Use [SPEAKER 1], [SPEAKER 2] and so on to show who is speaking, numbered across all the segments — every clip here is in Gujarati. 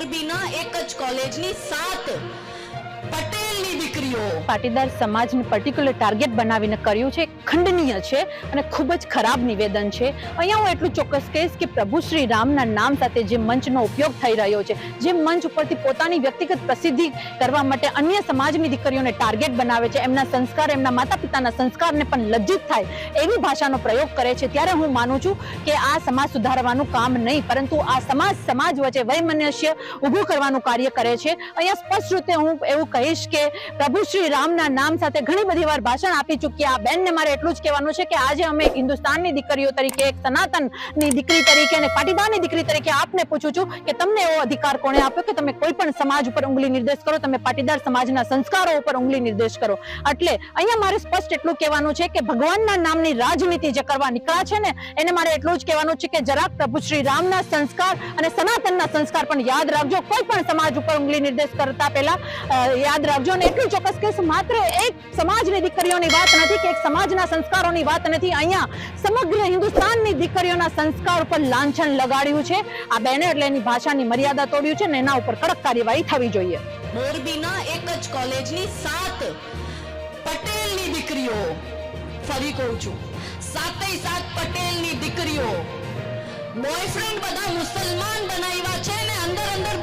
[SPEAKER 1] મોરબીના એક જ કોલેજની સાત પટેલની દીકરીઓ
[SPEAKER 2] પાટીદાર સમાજને પર્ટિક્યુલર ટાર્ગેટ બનાવીને કર્યું છે, ખંડનીય છે અને ખૂબ જ ખરાબ નિવેદન છે. અહીંયા હું એટલું ચોક્કસ કહીશ કે પ્રભુ શ્રી રામના નામ સાથે જે મંચનો ઉપયોગ થઈ રહ્યો છે, જે મંચ ઉપરથી પોતાની વ્યક્તિગત પ્રસિદ્ધિ કરવા માટે અન્ય સમાજની દીકરીઓને ટાર્ગેટ બનાવે છે, એમના સંસ્કાર, એમના માતા પિતાના સંસ્કારને પણ લજ્જિત થાય એવી ભાષાનો પ્રયોગ કરે છે. ત્યારે હું માનું છું કે આ સમાજ સુધારવાનું કામ નહીં, પરંતુ આ સમાજ સમાજ વચ્ચે વૈમનસ્ય ઊભું કરવાનું કાર્ય કરે છે. અહીંયા સ્પષ્ટ રીતે હું એવું કહીશ કે પ્રભુ શ્રી રામના નામ સાથે ઘણી બધી વાર ભાષણ આપી ચૂક્યા આ બેનને મારે એટલું જ કહેવાનું છે કે આજે અમે હિન્દુસ્તાનની દીકરીઓ તરીકે, એક સનાતનની દીકરી તરીકે અને પાટીદારની દીકરી તરીકે આપને પૂછું છું કે તમને એવો અધિકાર કોણે આપ્યો કે તમે કોઈ પણ સમાજ ઉપર ઉંગલી નિર્દેશ કરો, તમે પાટીદાર સમાજના સંસ્કારો ઉપર ઉંગલી નિર્દેશ કરો? એટલે અહીંયા મારે સ્પષ્ટ એટલું કહેવાનું છે કે ભગવાનના નામની રાજનીતિ જે કરવા નીકળ્યા છે ને, એને મારે એટલું જ કહેવાનું છે કે જરાક પ્રભુ શ્રી રામના સંસ્કાર અને સનાતનના સંસ્કાર પણ યાદ રાખજો. કોઈ પણ સમાજ ઉપર ઉંગલી નિર્દેશ કરતા પહેલા યાદ રાખજો અને એટલું ચોક્કસ કહીશ માત્ર એક સમાજની દીકરીઓની વાત નથી કે એક સમાજના સંસ્કારોની વાત નથી. અહીંયા સમગ્ર હિન્દુસ્તાનની દીકરીઓના સંસ્કાર ઉપર લાંછન લગાડ્યું છે. આ બેને એટલે એની ભાષાની મર્યાદા તોડ્યું છે ને એના ઉપર કડક કાર્યવાહી
[SPEAKER 1] સાત દીકરીઓ. ફરી કહું છું, સાતેય સાત પટેલની દીકરીઓ. બોયફ્રેન્ડ બધા મુસલમાન બનાવ્યા છે ને અંદર અંદર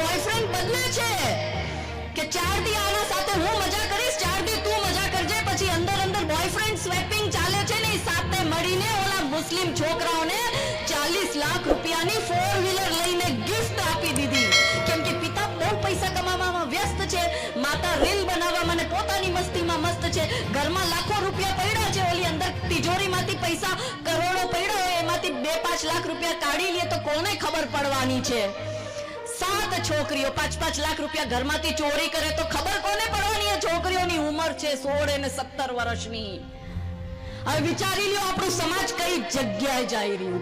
[SPEAKER 1] મુસ્લિમ છોકરાઓને 40 લાખ રૂપિયાની ફોર વ્હીલર લઈને ગિફ્ટ આપી દીધી. કેમ કે પિતા બહુ પૈસા કમાવામાં વ્યસ્ત છે, માતા રીલ બનાવવામાં પોતાની મસ્તીમાં મસ્ત છે. ઘરમાં લાખો રૂપિયા પડ્યા છે, ઓલી અંદર તિજોરીમાંથી પૈસા કરોડો પડ્યા હોય, એમાંથી બે પાંચ લાખ રૂપિયા કાઢી લે તો કોને ખબર પડવાની છે? સાત છોકરીઓ, પાંચ પાંચ લાખ રૂપિયા ઘરમાંથી ચોરી કરે તો ખબર કોને પડવાની? છોકરીઓની ઉંમર છે સોળ અને સત્તર વર્ષની. હવે વિચારી લ્યો આપણો સમાજ કઈ જગ્યાએ જઈ રહ્યું?